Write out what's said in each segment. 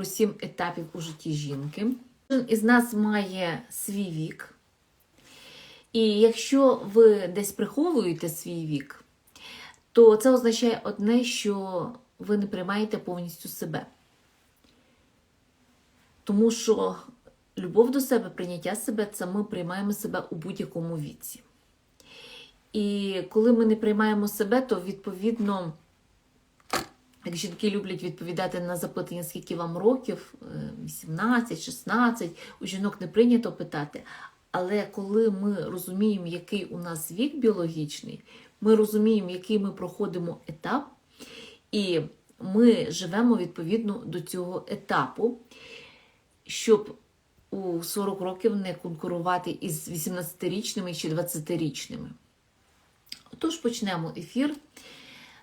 про сім етапів у житті жінки. Кожен із нас має свій вік. І якщо ви десь приховуєте свій вік, то це означає одне, що ви не приймаєте повністю себе. Тому що любов до себе, прийняття себе це ми приймаємо себе у будь-якому віці. І коли ми не приймаємо себе, то відповідно, як жінки люблять відповідати на запитання, скільки вам років, е, 18, 16, у жінок не прийнято питати. Але коли ми розуміємо, який у нас вік біологічний, ми розуміємо, який ми проходимо етап, і ми живемо відповідно до цього етапу, щоб у 40 років не конкурувати із 18-річними чи 20-річними. Отож, почнемо ефір.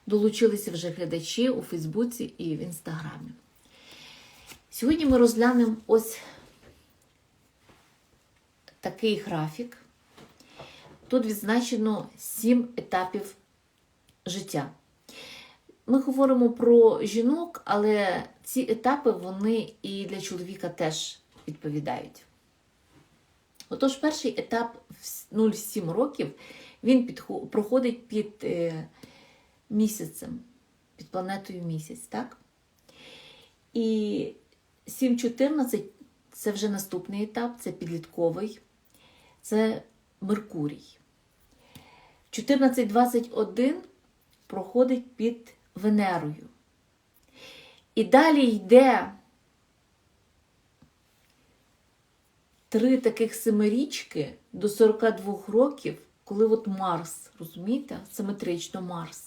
Долучилися вже глядачі у Фейсбуці і в Інстаграмі. Сьогодні ми розглянемо ось такий графік. Тут відзначено 7 етапів життя. Ми говоримо про жінок, але ці етапи вони і для чоловіка теж відповідають. Отож, перший етап в 0,7 років він проходить під е, місяцем, під планетою місяць, так? І 7.14 це вже наступний етап, це підлітковий, це Меркурій. 14.21 проходить під Венерою. І далі йде три таких семирічки до 42 років, коли от Марс, розумієте, симетрично Марс.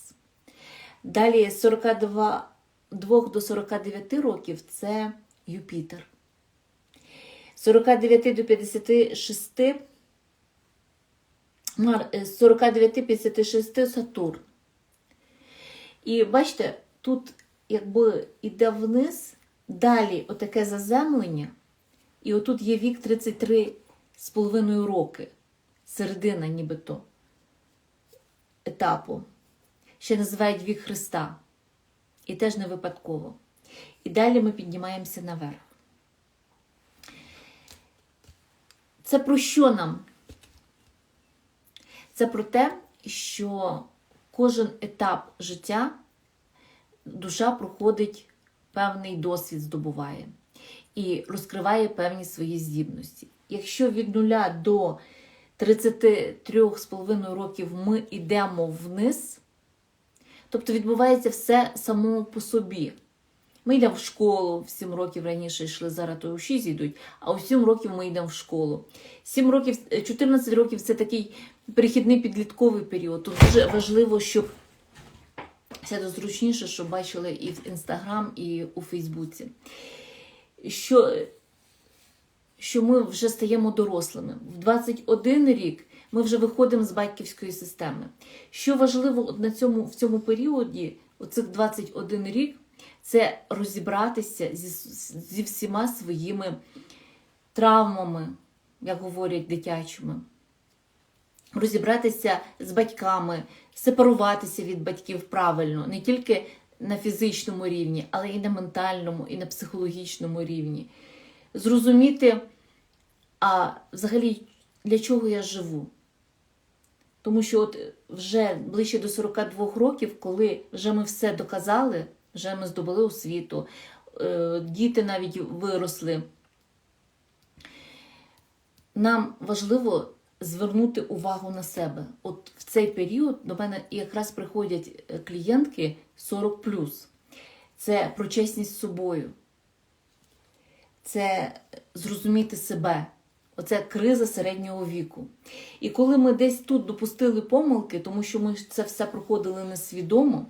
Далі з 42 2 до 49 років це Юпітер. З 49 до 56 е, з 49-56 Сатурн. І бачите, тут якби йде вниз, далі отаке заземлення, і отут є вік 33 з половиною роки, середина нібито етапу. Ще називають вік Христа. І теж не випадково. І далі ми піднімаємося наверх. Це про що нам? Це про те, що кожен етап життя душа проходить певний досвід, здобуває і розкриває певні свої здібності. Якщо від 0 до 33,5 років ми йдемо вниз, тобто відбувається все само по собі. Ми йдемо в школу, в 7 років раніше йшли, зараз то у 6 йдуть, а у 7 років ми йдемо в школу. 7 років, е, 14 років це такий перехідний підлітковий період. Тут дуже важливо, щоб все зручніше, щоб бачили і в Інстаграм, і у Фейсбуці. Що, що ми вже стаємо дорослими. В 21 рік ми вже виходимо з батьківської системи. Що важливо на цьому, в цьому періоді, оцих 21 рік, це розібратися зі, зі всіма своїми травмами, як говорять дитячими. Розібратися з батьками, сепаруватися від батьків правильно, не тільки на фізичному рівні, але і на ментальному, і на психологічному рівні. Зрозуміти, а взагалі для чого я живу. Тому що от вже ближче до 42 років, коли вже ми все доказали, вже ми здобули освіту, е, діти навіть виросли, нам важливо звернути увагу на себе. От в цей період до мене якраз приходять е, клієнтки 40 Це про чесність з собою, це зрозуміти себе. Оце криза середнього віку. І коли ми десь тут допустили помилки, тому що ми це все проходили несвідомо,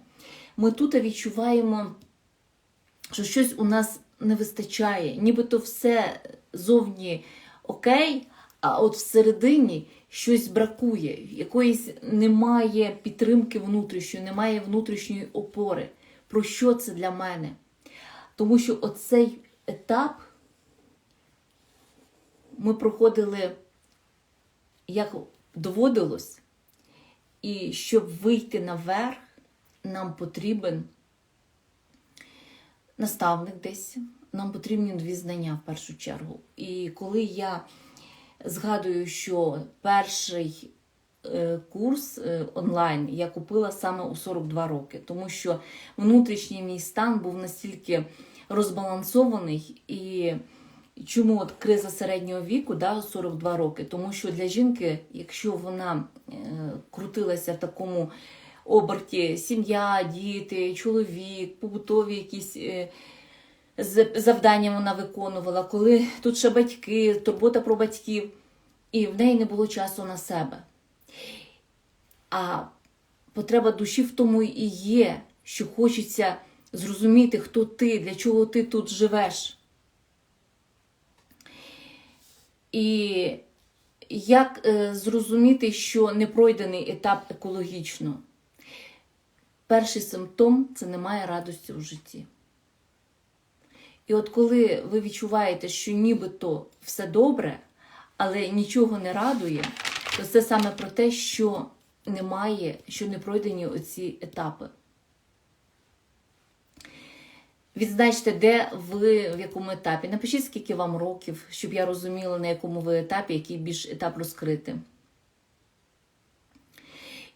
ми тут відчуваємо, що щось у нас не вистачає, нібито все зовні окей, а от всередині щось бракує, якоїсь немає підтримки внутрішньої, немає внутрішньої опори. Про що це для мене? Тому що оцей етап ми проходили, як доводилось, і щоб вийти наверх, нам потрібен наставник десь, нам потрібні нові знання в першу чергу. І коли я згадую, що перший е, курс е, онлайн я купила саме у 42 роки, тому що внутрішній мій стан був настільки розбалансований і. Чому от криза середнього віку, да, 42 роки? Тому що для жінки, якщо вона е, крутилася в такому оберті, сім'я, діти, чоловік, побутові якісь е, завдання вона виконувала, коли тут ще батьки, турбота про батьків, і в неї не було часу на себе. А потреба душі в тому і є, що хочеться зрозуміти, хто ти, для чого ти тут живеш. І як е, зрозуміти, що не пройдений етап екологічно? Перший симптом це немає радості у житті. І от коли ви відчуваєте, що нібито все добре, але нічого не радує, то це саме про те, що немає, що не пройдені оці етапи. Відзначте, де ви в якому етапі. Напишіть, скільки вам років, щоб я розуміла, на якому ви етапі, який більш етап розкрити.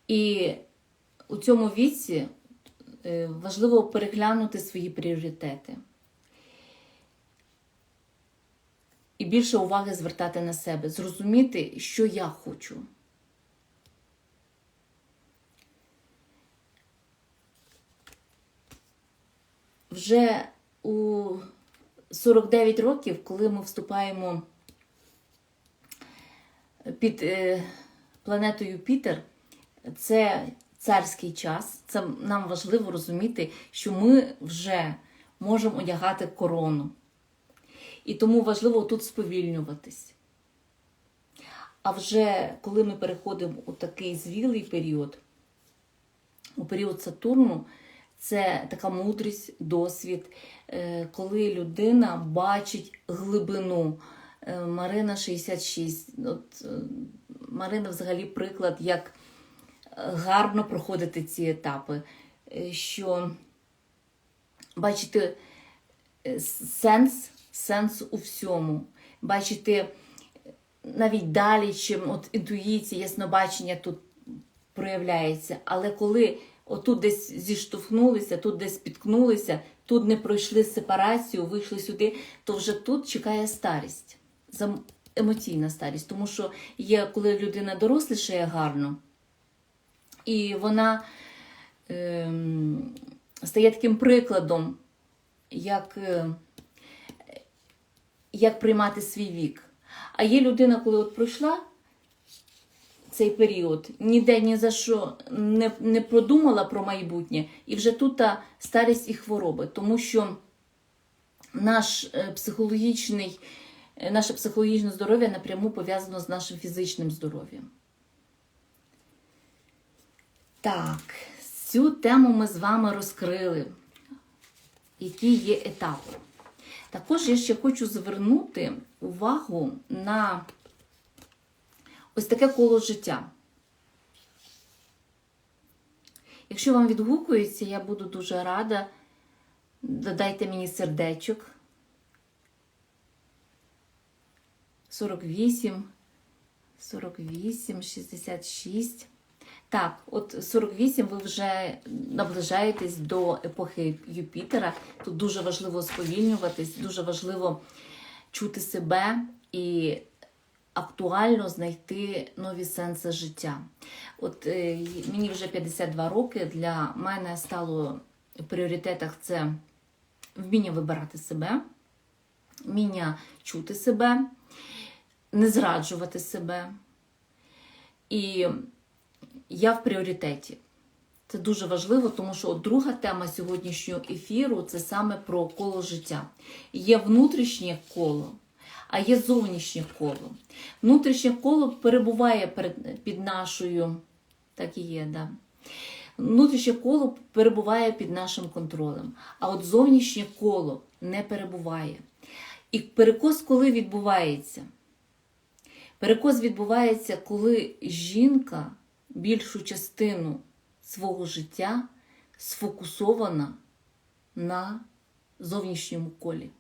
І у цьому віці е, важливо переглянути свої пріоритети. І більше уваги звертати на себе, зрозуміти, що я хочу. Вже у 49 років, коли ми вступаємо під е, планету Юпітер, це царський час. Це нам важливо розуміти, що ми вже можемо одягати корону. І тому важливо тут сповільнюватись. А вже коли ми переходимо у такий звілий період, у період Сатурну, це така мудрість, досвід, е, коли людина бачить глибину. Е, Марина 66. От, е, Марина взагалі приклад, як гарно проходити ці етапи. Що бачити сенс, сенс у всьому. Бачити навіть далі, чим от інтуїція, яснобачення тут проявляється. Але коли отут десь зіштовхнулися, тут десь спіткнулися, тут не пройшли сепарацію, вийшли сюди, то вже тут чекає старість, емоційна старість. Тому що є, коли людина дорослішає гарно, і вона ем, стає таким прикладом, як, е, як приймати свій вік. А є людина, коли от пройшла цей період, ніде ні за що не, не продумала про майбутнє, і вже тут та старість і хвороби, тому що наш е, психологічний, е, наше психологічне здоров'я напряму пов'язано з нашим фізичним здоров'ям. Так, цю тему ми з вами розкрили, які є етапи. Також я ще хочу звернути увагу на ось таке коло життя. Якщо вам відгукується, я буду дуже рада. Додайте мені сердечок. 48, 48, 66. Так, от 48 ви вже наближаєтесь до епохи Юпітера. Тут дуже важливо сповільнюватись, дуже важливо чути себе і актуально знайти нові сенси життя. От е, мені вже 52 роки. Для мене стало в пріоритетах це вміння вибирати себе, вміння чути себе, не зраджувати себе. І я в пріоритеті. Це дуже важливо, тому що друга тема сьогоднішнього ефіру це саме про коло життя. Є внутрішнє коло, а є зовнішнє коло. Внутрішнє коло перебуває під нашою, так і є, да. Внутрішнє коло перебуває під нашим контролем, а от зовнішнє коло не перебуває. І перекос коли відбувається? Перекос відбувається, коли жінка більшу частину свого життя сфокусована на зовнішньому колі.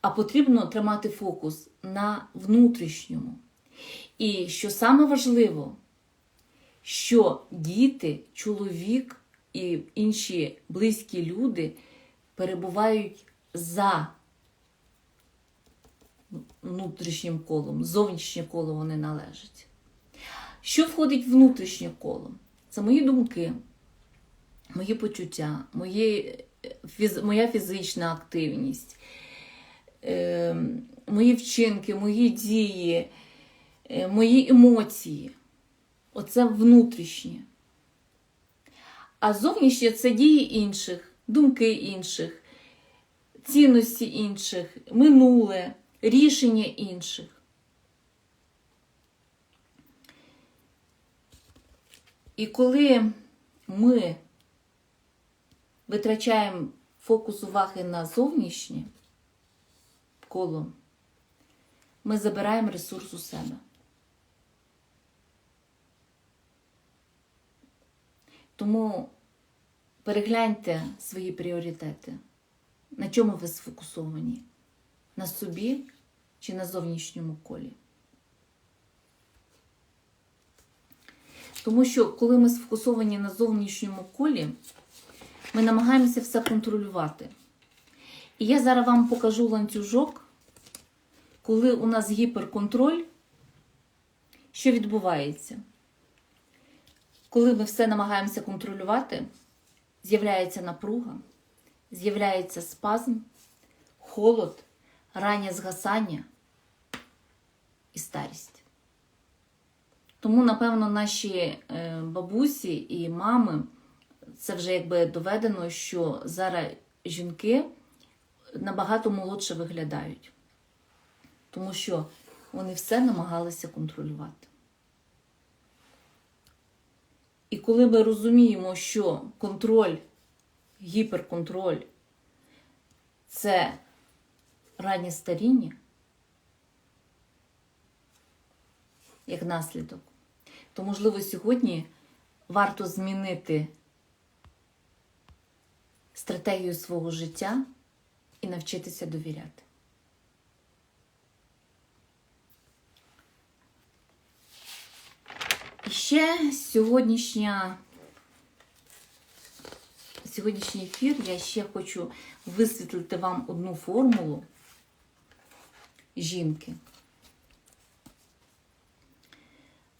А потрібно тримати фокус на внутрішньому. І що саме важливо, що діти, чоловік і інші близькі люди перебувають за внутрішнім колом, зовнішнє коло вони належать. Що входить в внутрішнє коло? Це мої думки, мої почуття, мої, фіз, моя фізична активність, е, мої вчинки, мої дії, е, мої емоції. Оце внутрішнє. А зовнішнє це дії інших, думки інших, цінності інших, минуле, рішення інших. І коли ми витрачаємо фокус уваги на зовнішнє коло, ми забираємо ресурс у себе. Тому перегляньте свої пріоритети. На чому ви сфокусовані? На собі чи на зовнішньому колі? Тому що, коли ми сфокусовані на зовнішньому колі, ми намагаємося все контролювати. І я зараз вам покажу ланцюжок, коли у нас гіперконтроль, що відбувається? Коли ми все намагаємося контролювати, з'являється напруга, з'являється спазм, холод, раннє згасання і старість. Тому, напевно, наші е, бабусі і мами, це вже якби доведено, що зараз жінки набагато молодше виглядають, тому що вони все намагалися контролювати. І коли ми розуміємо, що контроль, гіперконтроль це раннє старіння, як наслідок, то, можливо, сьогодні варто змінити стратегію свого життя і навчитися довіряти. І ще сьогоднішня, сьогоднішній ефір я ще хочу висвітлити вам одну формулу жінки.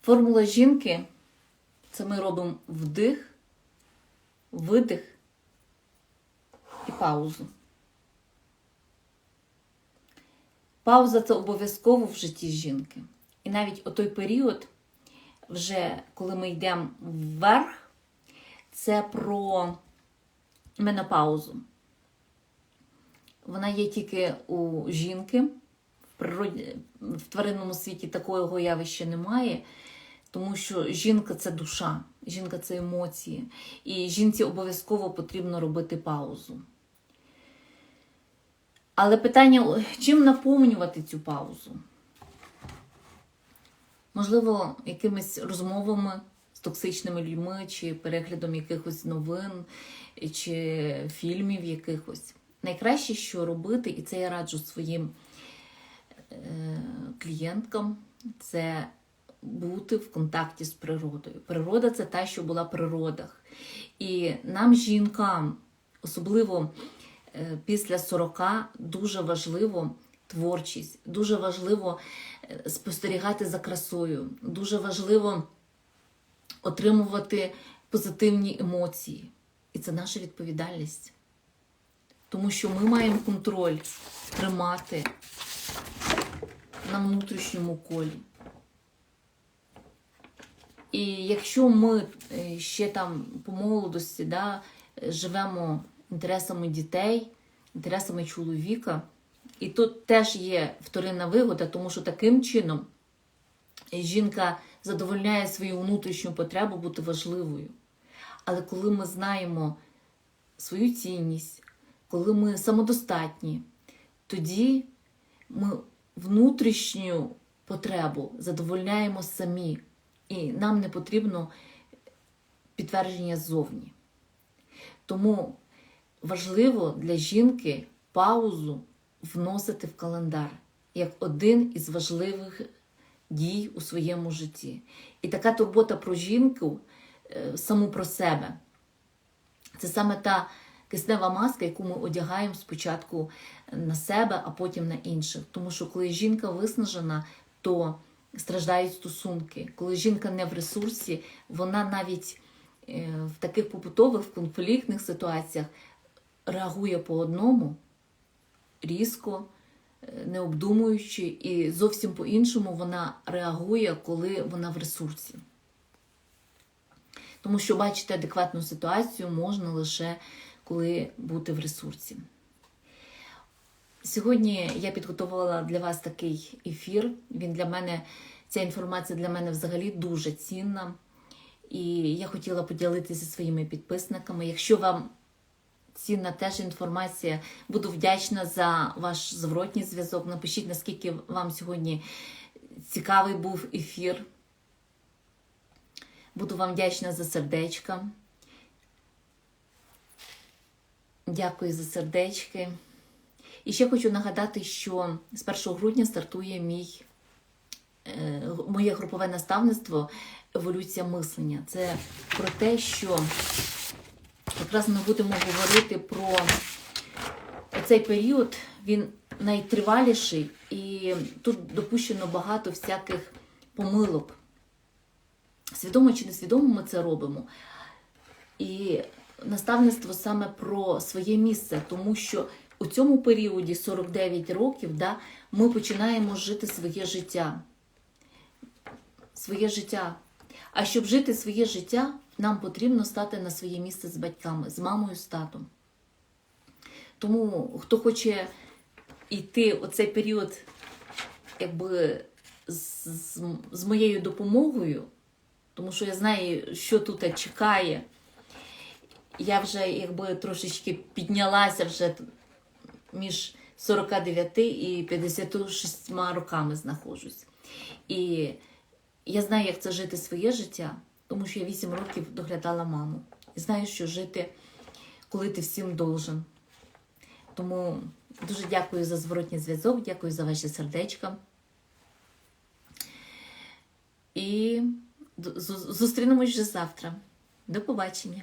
Формула жінки це ми робимо вдих, видих і паузу. Пауза це обов'язково в житті жінки. І навіть о той період, вже коли ми йдемо вверх, це про менопаузу. Вона є тільки у жінки. В природі, в тваринному світі такого явища немає, тому що жінка це душа, жінка це емоції. І жінці обов'язково потрібно робити паузу. Але питання, чим наповнювати цю паузу? Можливо, якимись розмовами з токсичними людьми, чи переглядом якихось новин, чи фільмів якихось. Найкраще, що робити, і це я раджу своїм е, клієнткам, це бути в контакті з природою. Природа це та, що була в природах. І нам, жінкам, особливо після 40, дуже важливо творчість, дуже важливо е, спостерігати за красою, дуже важливо отримувати позитивні емоції. І це наша відповідальність. Тому що ми маємо контроль тримати на внутрішньому колі. І якщо ми е, ще там по молодості да, живемо інтересами дітей, інтересами чоловіка, і тут теж є вторинна вигода, тому що таким чином жінка задовольняє свою внутрішню потребу бути важливою. Але коли ми знаємо свою цінність, коли ми самодостатні, тоді ми внутрішню потребу задовольняємо самі, і нам не потрібно підтвердження ззовні. Тому важливо для жінки паузу вносити в календар як один із важливих дій у своєму житті. І така турбота про жінку, е, саму про себе, це саме та киснева маска, яку ми одягаємо спочатку на себе, а потім на інших. Тому що коли жінка виснажена, то страждають стосунки. Коли жінка не в ресурсі, вона навіть е, в таких побутових, конфліктних ситуаціях реагує по одному різко, е, не обдумуючи, і зовсім по-іншому вона реагує, коли вона в ресурсі. Тому що бачити адекватну ситуацію можна лише коли бути в ресурсі. Сьогодні я підготувала для вас такий ефір. Він для мене, ця інформація для мене взагалі дуже цінна. І я хотіла поділитися зі своїми підписниками. Якщо вам цінна теж інформація, буду вдячна за ваш зворотній зв'язок. Напишіть, наскільки вам сьогодні цікавий був ефір. Буду вам вдячна за сердечка. Дякую за сердечки. І ще хочу нагадати, що з 1 грудня стартує мій, е, моє групове наставництво Еволюція мислення. Це про те, що якраз ми будемо говорити про цей період, він найтриваліший, і тут допущено багато всяких помилок. Свідомо чи несвідомо ми це робимо. І наставництво саме про своє місце, тому що у цьому періоді 49 років да, ми починаємо жити своє життя. Своє життя. А щоб жити своє життя, нам потрібно стати на своє місце з батьками, з мамою, з татом. Тому хто хоче йти у цей період, якби з, з, з моєю допомогою, тому що я знаю, що тут чекає. Я вже якби трошечки піднялася вже між 49 і 56 роками знаходжусь. І я знаю, як це жити своє життя, тому що я 8 років доглядала маму. І знаю, що жити, коли ти всім должен. Тому дуже дякую за зворотній зв'язок, дякую за ваші сердечка. І зустрінемось вже завтра. До побачення!